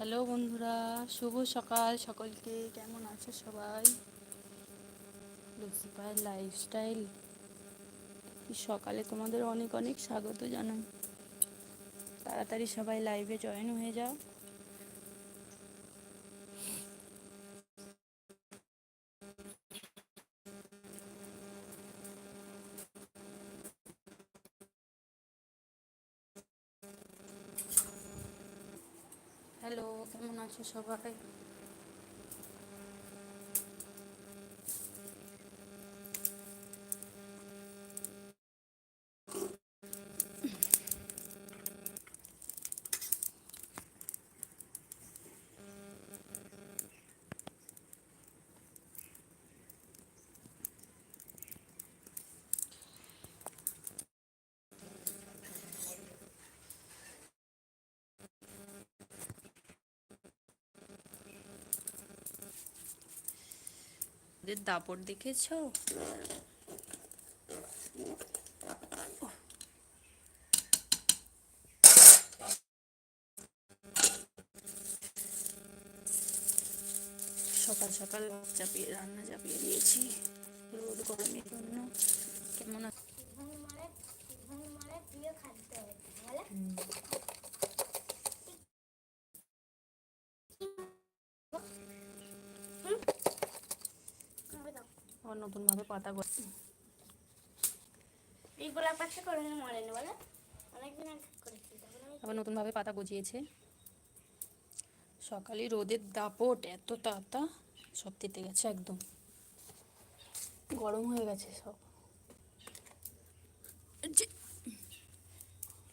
Hello বন্ধুরা, শুভ সকাল। সকলকে কেমন আছে সবাই? লুসিফার লাইফস্টাইল সকালে তোমাদের অনেক অনেক স্বাগত জানাই। তাড়াতাড়ি সবাই লাইভে জয়েন হয়ে যাও। হ্যালো কেমন আছো সবাই? ওদের দাপট দেখেছ? সকাল সকাল চাপিয়ে রান্না চাপিয়ে দিয়েছি। রোদ গরমের জন্য। কেমন আছে ভাবে পাতা এই গোলাপ পাশে করে মরেনি বলে। অনেকদিন আগে করেছি আবার নতুন ভাবে পাতা গজিয়েছে। সকালে রোদের দাপট এত তাতা সব তেতে গেছে একদম। গরম হয়ে গেছে সব।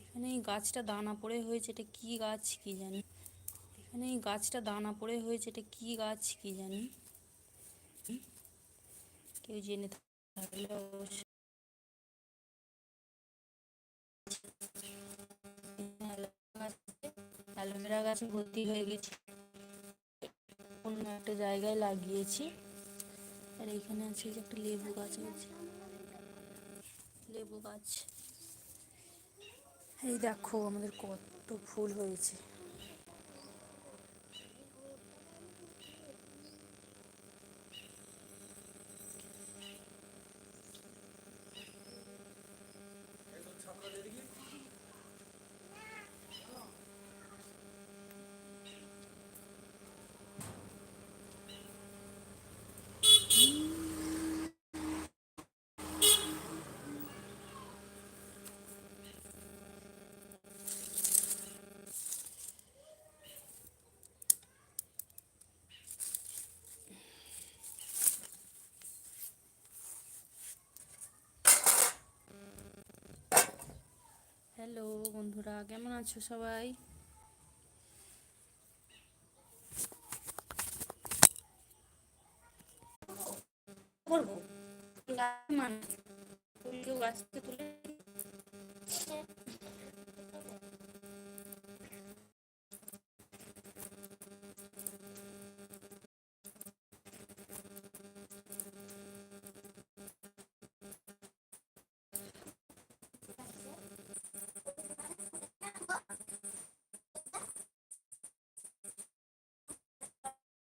এখানে এই গাছটা দানা পড়ে হয়েছে এটা কি গাছ কি জানি। এখানে এই গাছটা দানা পড়ে হয়েছে এটা কি গাছ কি জানি? কেউ জেনে থাকলে অবশ্যই অ্যালোভেরা গাছ ভর্তি হয়ে গেছে। অন্য একটা জায়গায় লাগিয়েছি। আর এখানে আছে যে একটা লেবু গাছ আছে। লেবু গাছ। এই দেখো আমাদের কত ফুল হয়েছে। হ্যালো বন্ধুরা কেমন আছো সবাই? করব? গাছ মানে গাছ তুলে